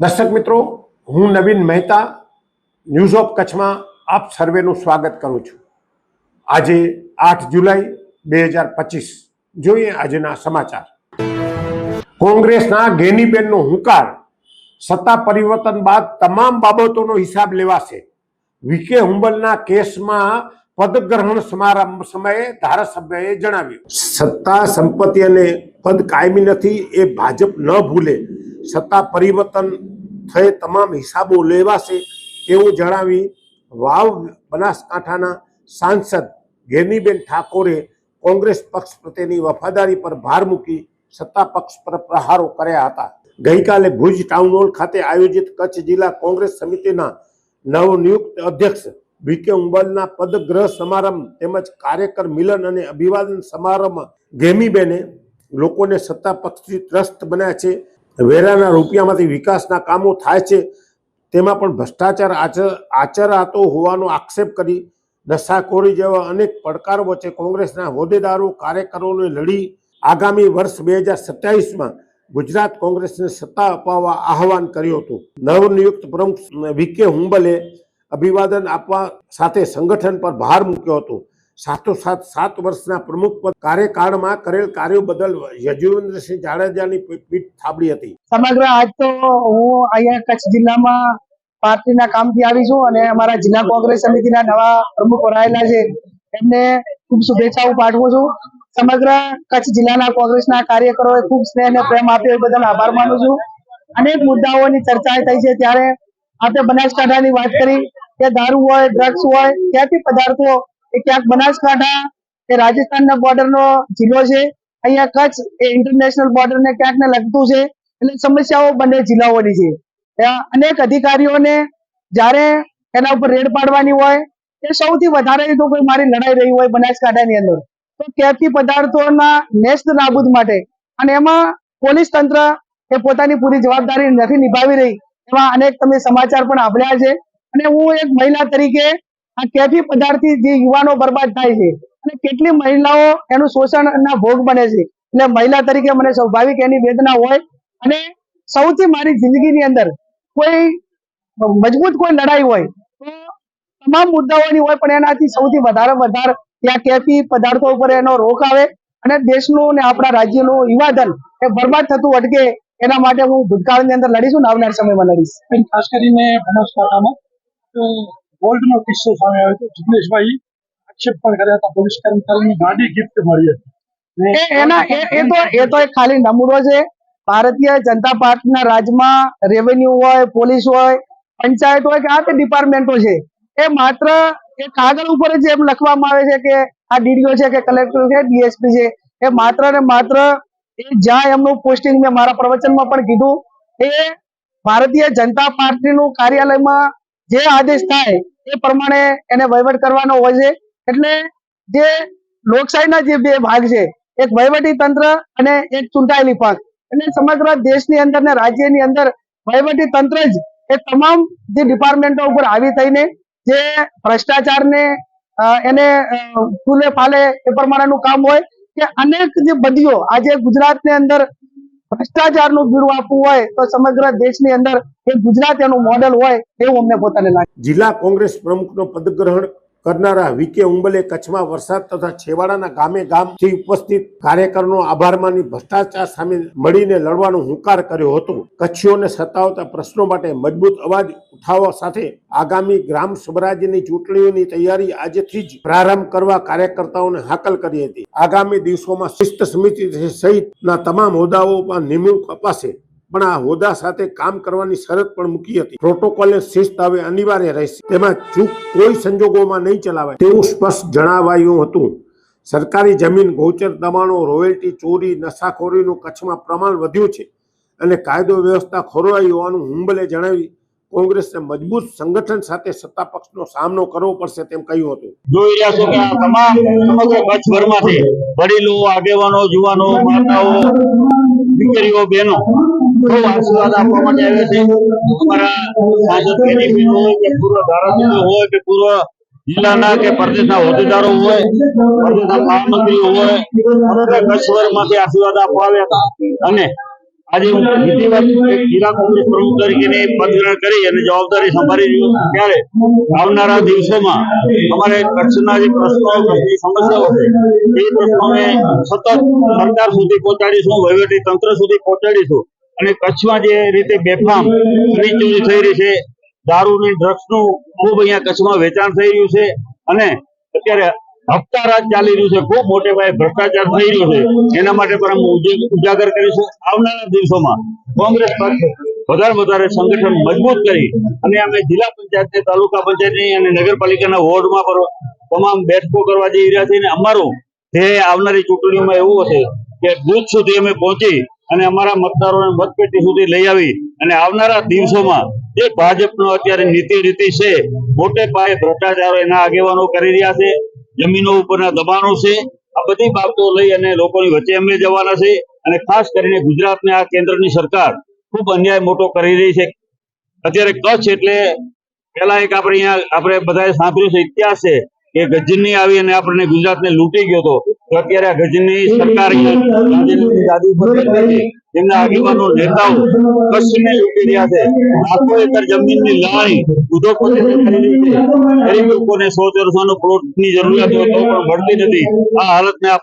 દર્શક મિત્રો, હું નવીન મહેતા ન્યૂઝ ઓફ કચ્છમાં આપ સર્વેનું સ્વાગત કરું છું. આજે આઠ જુલાઈ બે હજાર પચીસ. જોઈએ આજના સમાચાર. કોંગ્રેસના ગેનીબેનનો હુંકાર, સત્તા પરિવર્તન બાદ તમામ બાબતોનો હિસાબ લેવાશે. વિકે હુંબલના કેસમાં પદગ્રહણ સમારંભ સમયે ધારાસભ્યએ જણાવ્યું. સત્તા, સંપત્તિ અને પદ કાયમી નથી, એ ભાજપ ન ભૂલે. સત્તા પરિવર્તન થઈ તમામ હિસાબો લેવાશે તેવું જણાવી વાવ બનાસકાંઠાના સાંસદ ગેનીબેન ઠાકોરે કોંગ્રેસ પક્ષ પ્રત્યેની વફાદારી પર ભાર મૂકી સત્તા પક્ષ પર પ્રહારો કર્યા હતા. ગઈકાલે ભુજ ટાઉન હોલ ખાતે આયોજિત કચ્છ જિલ્લા કોંગ્રેસ સમિતિના નવનિયુક્ત અધ્યક્ષ વીકે ઉંબલના પદગ્રહ સમારંભ તેમજ કાર્યકર મિલન અને અભિવાદન સમારંભમાં ગેમીબેને લોકોને સત્તા પક્ષથી ત્રસ્ત બન્યા છે. વેરાના રૂપિયામાંથી વિકાસના કામો થાય છે. તેમાં પણ ભ્રષ્ટાચાર આચર આચરાતો હોવાનો આક્ષેપ કરી નશાખોરી જેવા અનેક પડકારો વચ્ચે કોંગ્રેસના હોદ્દેદારો, કાર્યકરોને લડી આગામી વર્ષ બે હજાર સત્યાવીસમાં ગુજરાત કોંગ્રેસને સત્તા અપાવવા આહવાન કર્યું હતું. નવનિયુક્ત પ્રમુખ વી કે હુંબલે અભિવાદન આપવા સાથે સંગઠન પર ભાર મૂક્યો હતો. સાથોસાથ સાત વર્ષના પ્રમુખ પદ કાર્યકાળમાં કરેલ કાર્યો બદલ યજુવેન્દ્રસિંહ જાડેજાની પીઠ થાબડી હતી. સમગ્ર આજ તો હું અહીંયા કચ્છ જિલ્લામાં પાર્ટીના કામથી આવી છું અને અમારા જિલ્લા કોંગ્રેસ સમિતિના નવા પ્રમુખ વરાયેલા છે. એમને ખૂબ શુભેચ્છાઓ પાઠવું છું. સમગ્ર કચ્છ જિલ્લાના કોંગ્રેસના કાર્યકરોએ ખૂબ સ્નેહ અને પ્રેમ આપ્યો એ બદલ આભાર માનું છું. અનેક મુદ્દાઓની ચર્ચા થઈ છે. ત્યારે આપણે બનાસકાંઠાની વાત કરી કે દારૂ હોય ડ્રગ્સ હોય, ક્યાંથી પદાર્થો એ ક્યાંક બનાસકાંઠા, એ રાજસ્થાનના બોર્ડરનો જિલ્લો છે. અહીંયા કચ્છ એ ઇન્ટરનેશનલ બોર્ડરને ક્યાંક ને લગતું છે. એટલે સમસ્યાઓ બંને જિલ્લાઓની છે. અનેક અધિકારીઓને જ્યારે એના ઉપર રેડ પાડવાની હોય, એ સૌથી વધારે તો કોઈ મારી લડાઈ રહી હોય બનાસકાંઠાની અંદર. તો કેફી પદાર્થોના નેસ્ત નાબૂદ માટે અને એમાં પોલીસ તંત્ર એ પોતાની પૂરી જવાબદારી નથી નિભાવી રહી. એવા અનેક તમે સમાચાર પણ આપ્યા છે. અને હું એક મહિલા તરીકે આ કેફી પદાર્થથી જે યુવાનો બરબાદ થાય છે અને કેટલી મહિલાઓ એનું શોષણના ભોગ બને છે. એટલે મહિલા તરીકે મને સ્વાભાવિક એની વેદના હોય અને સૌથી મારી જિંદગીની અંદર કોઈ મજબૂત કોઈ લડાઈ હોય તો તમામ મુદ્દાઓની હોય પણ એનાથી સૌથી વધારે વધારે ત્યાં કેફી પદાર્થો ઉપર એનો રોક આવે અને દેશનું ને આપણા રાજ્યનું યુવાધન એ બરબાદ થતું અટકે એના માટે હું ભૂતકાળની અંદર લડીશું ને આવનાર સમયમાં લડીશ. ખાસ કરીને બનાસકાંઠામાં. ગોલ્ડનો કિસ્સો સામે આવ્યો હતો. જિગ્નેશભાઈ આક્ષેપ પણ કર્યા હતા. પોલીસ કર્મચારીની ગાડી ગિફ્ટ મળી હતી. ખાલી નમૂનો છે. ભારતીય જનતા પાર્ટીના રાજમાં રેવન્યુ હોય, પોલીસ હોય, પંચાયત હોય કે આ તે ડિપાર્ટમેન્ટો છે. એ માત્ર એ કાગળ ઉપર જ એમ લખવામાં આવે છે કે આ ડીડીઓ છે કે કલેક્ટર છે, ડીએસપી છે. એ માત્ર ને માત્ર એ જ્યાં એમનું પોસ્ટિંગ મેં મારા પ્રવચનમાં પણ કીધું, એ ભારતીય જનતા પાર્ટીનું કાર્યાલયમાં જે આદેશ થાય એ પ્રમાણે એને વહીવટ કરવાનો હોય છે. એટલે જે લોકશાહીના જે બે ભાગ છે, એક વહીવટી તંત્ર અને એક ચૂંટાયેલી પંચ એટલે સમગ્ર દેશની અંદર ને રાજ્યની અંદર વહીવટી તંત્ર જ એ તમામ જે ડિપાર્ટમેન્ટો ઉપર આવી થઈને જે ભ્રષ્ટાચારને એને ફૂલે ફાલે એ પ્રમાણેનું કામ હોય કે અનેક જે બદીઓ આજે ગુજરાતની અંદર ભ્રષ્ટાચારનું બીડું આપવું હોય તો સમગ્ર દેશની અંદર એ ગુજરાત એનું મોડેલ હોય એવું અમને પોતાને લાગે. જિલ્લા કોંગ્રેસ પ્રમુખનો પદગ્રહણ કરનારા વિકે ઉંબલે કચ્છમાં વરસાદ તથા છેવાડાના ગામે ગામથી ઉપસ્થિત કાર્યકરનો આભાર માની ભ્રષ્ટાચાર સામે મળીને લડવાનો હુંકાર કર્યો હતો. કચ્છીઓને સતાવતા પ્રશ્નો માટે મજબૂત અવાજ ઉઠાવવા સાથે આગામી ગ્રામ સ્વરાજ્યની ચૂંટણીઓની તૈયારી આજથી જ પ્રારંભ કરવા કાર્યકર્તાઓને હાકલ કરી હતી. આગામી દિવસોમાં શિસ્ત સમિતિ સહિતના તમામ હોદ્દાઓમાં નિમણૂક અપાશે. પણ આ હોદ્દા સાથે કામ કરવાની શરત પણ મૂકી હતી. પ્રોટોકોલ શિસ્ત હવે અનિવાર્ય રહેશે. તેમાં ચૂક કોઈ સંજોગોમાં નહીં ચલાવાય તેવું સ્પષ્ટ જણાવાયું હતું. સરકારી જમીન, ગૌચર દબાણો, રોયલ્ટી, ચોરી, નશાખોરીનું કચ્છમાં પ્રમાણ વધ્યું છે અને કાયદો વ્યવસ્થા ખોરવાઈ હોવાનું હુંબલે જણાવી કોંગ્રેસને મજબૂત સંગઠન સાથે સત્તા પક્ષનો સામનો કરવો પડશે તેમ કહ્યું હતું. જોઈ રહ્યા છો કે તમામ સમગ્ર કચ્છભરમાંથી વડીલો, આગેવાનો, યુવાનો, માતાઓ, દીકરીઓ, બહેનો આશીર્વાદ આપવા માટે છે. અમારા સાંસદ કેદીબેન હોય કે પૂર્વ જિલ્લાના કે પ્રદેશના હોદ્દેદારો હોય, પ્રદેશના મહામંત્રીઓ હોય સમગ્ર કચ્છભરમાંથી આશીર્વાદ આપવા આવ્યા અને આજે હું વિધિવત જિલ્લા કોંગ્રેસ પ્રમુખ તરીકેની પદગ્રહણ કરી અને જવાબદારી સંભાળી રહ્યો ત્યારે આવનારા દિવસોમાં અમારે કચ્છના જે પ્રશ્નો જે સમસ્યાઓ છે, એ પ્રશ્નોને સતત સરકાર સુધી પહોંચાડીશું, વહીવટી તંત્ર સુધી પહોંચાડીશું. અને કચ્છમાં જે રીતે બેફામ ચોરી થઈ રહી છે, દારૂની ડ્રગ્સનું ખૂબ અહીંયા કચ્છમાં વેચાણ થઈ રહ્યું છે અને અત્યારે હપ્તા રાજ ચાલી રહ્યું છે, ખૂબ મોટે પાયે ભ્રષ્ટાચાર થઈ રહ્યો છે. એના માટે પણ અમે ઉજાગર કરીશું આવનારા દિવસોમાં કોંગ્રેસ વધારે વધારે સંગઠન મજબૂત કરી અને અમે જિલ્લા પંચાયત તાલુકા પંચાયતની અને નગરપાલિકાના વોર્ડમાં પણ તમામ બેઠકો કરવા જઈ રહ્યા છીએ. અને અમારું ધ્યેય આવનારી ચૂંટણીઓમાં એવું હશે કે બુથ સુધી અમે પહોંચી અને અમારા મતદારોને મતપેટી સુધી લઈ આવી અને આવનારા દિવસોમાં જે ભાજપનો અત્યારે નીતિ રીતિ છે. મોટે પાયે ભ્રષ્ટાચારો એના આગેવાનો કરી રહ્યા છે. જમીનો ઉપરના દબાણો છે. આ બધી બાબતો લઈ અને લોકોની વચ્ચે અમે જવાના છે અને ખાસ કરીને ગુજરાતને આ કેન્દ્રની સરકાર ખૂબ અન્યાય મોટો કરી રહી છે. અત્યારે કચ્છ એટલે પેલા એક આપણે અહીંયા આપણે બધાએ સાંભળ્યું છે, ઇતિહાસ છે. કે ગજની આવી અને આપણને ગુજરાતને લૂંટી ગયો હતો તો અત્યારે આ ગજની સરકાર ગાદી ઉપર.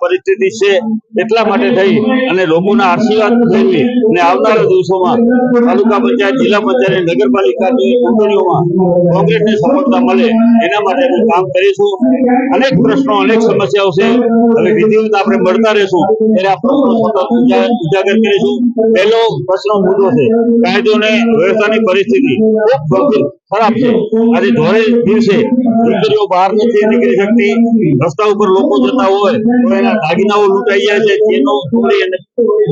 પરિસ્થિતિ છે એટલા માટે થઈ અને લોકોના આશીર્વાદ મેળવી અને આવનારા દિવસોમાં તાલુકા પંચાયત, જિલ્લા પંચાયત નગરપાલિકાની ચૂંટણીઓમાં કોંગ્રેસને સફળતા મળે એના માટે હું કામ કરીશું. અનેક પ્રશ્નો, અનેક સમસ્યાઓ છે. હવે વિધિવત આપણે મળતા રહેશું. ત્યારે આ પ્રશ્નો ઉજાગર કરીશું. પહેલો પ્રશ્ન મુદ્દો છે. કાયદો અને વ્યવસ્થાની પરિસ્થિતિ. ખૂબ ગંભીર. ખરાબ છે. આજે ધોરે દિવસે દીકરીઓ બહાર નથી નીકળી શકતી રસ્તા ઉપર લોકો જતા હોય, તો એના દાગીનાઓ લૂંટાઈ જાય છે અને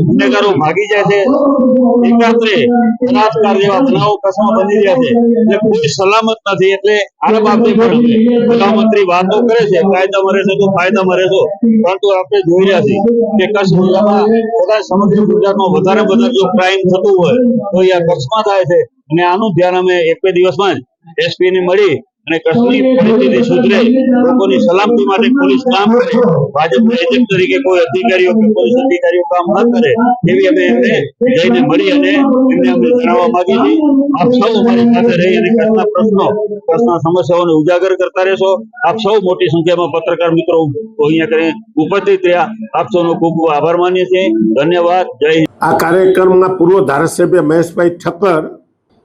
ગુનેગારો ભાગી જાય છે. એકાંતરે બલાત્કાર જેવા બનાવો કસમાં બની રહ્યા છે. એટલે કોઈ સલામત નથી, એટલે આ બાબતે પણ પ્રધાનમંત્રી વાતો કરે છે. કાયદામાં રહેશો તો ફાયદામાં રહેશો પરંતુ આપણે જોઈ રહ્યા છીએ કે કચ્છ જિલ્લામાં કદાચ સમગ્ર ગુજરાતમાં વધારે વધારે જો ક્રાઇમ થતું હોય, તો એ કચ્છમાં થાય છે. અને આનું ધ્યાન અમે એક બે દિવસમાં જ એસપી ને મળી અને કચ્છની પરિસ્થિતિ સુધરે લોકોની સલામતી માટે પોલીસ કામ કરે. ભાજપ એજન્ટ તરીકે કોઈ અધિકારીઓ કે પોલીસ અધિકારીઓ કામ ન કરે એવી અમે એમને જઈને મળી અને એમને અમને જણાવવા માંગી છીએ આપ સૌ અમારી સાથે રહી અને કચ્છના પ્રશ્નો કચ્છના સમસ્યાઓને ઉજાગર કરતા રહેશો. આપ સૌ મોટી સંખ્યામાં પત્રકાર મિત્રો અહીંયા કરી ઉપસ્થિત રહ્યા. આપ સૌનો ખૂબ ખૂબ આભાર માનીએ છીએ. ધન્યવાદ. જય આ કાર્યક્રમના પૂર્વ ધારાસભ્ય મહેશભાઈ ઠક્કર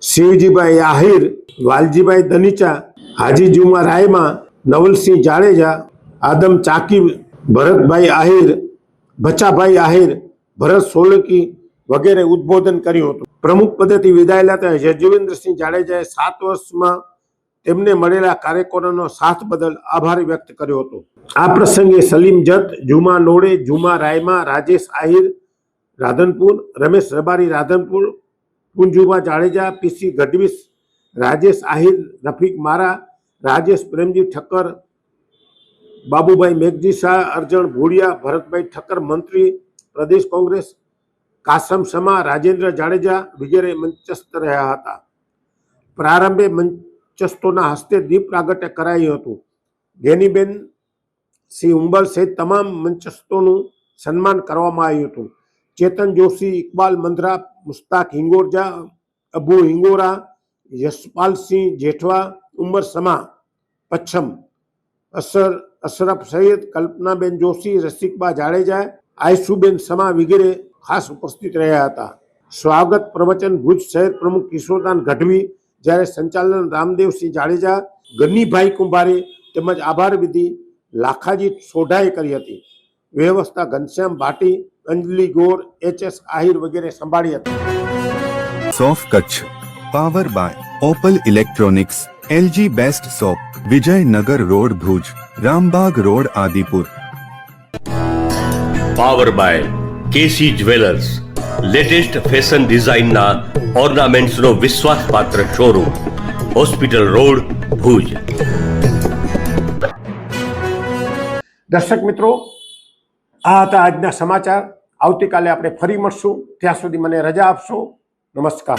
શિવજીભાઈ આહિર, વાલજીભાઈ દનીચા હાજી જુમા રાયમા, નવલસિંહ જાડેજા, આદમ ચાકી ભરતભાઈ આહિર, ભચાભાઈ આહિર, ભરત સોલંકી વગેરે ઉદ્બોધન કર્યું હતું. પ્રમુખ પદેથી વિદાયેલા ત્યાં યજુવેન્દ્રસિંહ જાડેજાએ સાત વર્ષમાં તેમને મળેલા કાર્યકરોનો સાથ બદલ આભાર વ્યક્ત કર્યો હતો. આ પ્રસંગે સલીમ જત, જુમા નોડે, જુમા રાયમા, રાજેશ આહિર, રાધનપુર, રમેશ રબારી રાધનપુર પુંજુભા જાડેજા પીસી ગઢવીસ રાજેશ આહિર, રફીક મારા, રાજેશ પ્રેમજી ઠક્કર, બાબુભાઈ મેઘજી શાહ, અર્જણ ભૂડિયા, ભરતભાઈ ઠક્કર મંત્રી, પ્રદેશ કોંગ્રેસ, કાસમ સમા, રાજેન્દ્ર જાડેજા વગેરે મંચસ્થ રહ્યા હતા. પ્રારંભે મંચસ્થોના હસ્તે દીપ પ્રાગટ્ય કરાયું હતું. જેનીબેન સિંહ ઉંબલ સહિત તમામ મંચસ્થોનું સન્માન કરવામાં આવ્યું હતું. ચેતન જોશી, ઇકબાલ મંદરા, મુસ્તાક હિંગોરજા, અબુ હિંગોરા યશપાલસિંહ જેઠવા, ઉમર સમા, પચ્છમ, અસર, અશરફ સૈયદ, કલ્પનાબેન જોશી, રસિકબા જાડેજા આયસુબેન સમા વગેરે ખાસ ઉપસ્થિત રહ્યા હતા. સ્વાગત પ્રવચન ભુજ શહેર પ્રમુખ કિશોરદાન ગઢવી, જ્યારે સંચાલન રામદેવસિંહ જાડેજા ગનીભાઈ કુંભારે તેમજ આભાર વિધિ લાખાજી સોઢાએ કરી હતી. વ્યવસ્થા ઘનશ્યામ ભાટી અંજલિ ગોર એચ એસ આહિર વગેરે સંભાળી હતી. સોફ Kutch power by Opal electronics LG best shop Vijaynagar road Bhuj Rambagh road Adipur. Power by KC jewellers latest fashion ડિઝાઇનના ઓર્નામેન્ટ્સનો વિશ્વાસપાત્ર શોરૂમ હોસ્પિટલ રોડ ભુજ. દર્શક મિત્રો આ હતા આજના સમાચાર. આવતીકાલે આપણે ફરી મળશું. ત્યાં સુધી મને રજા આપશો. નમસ્કાર.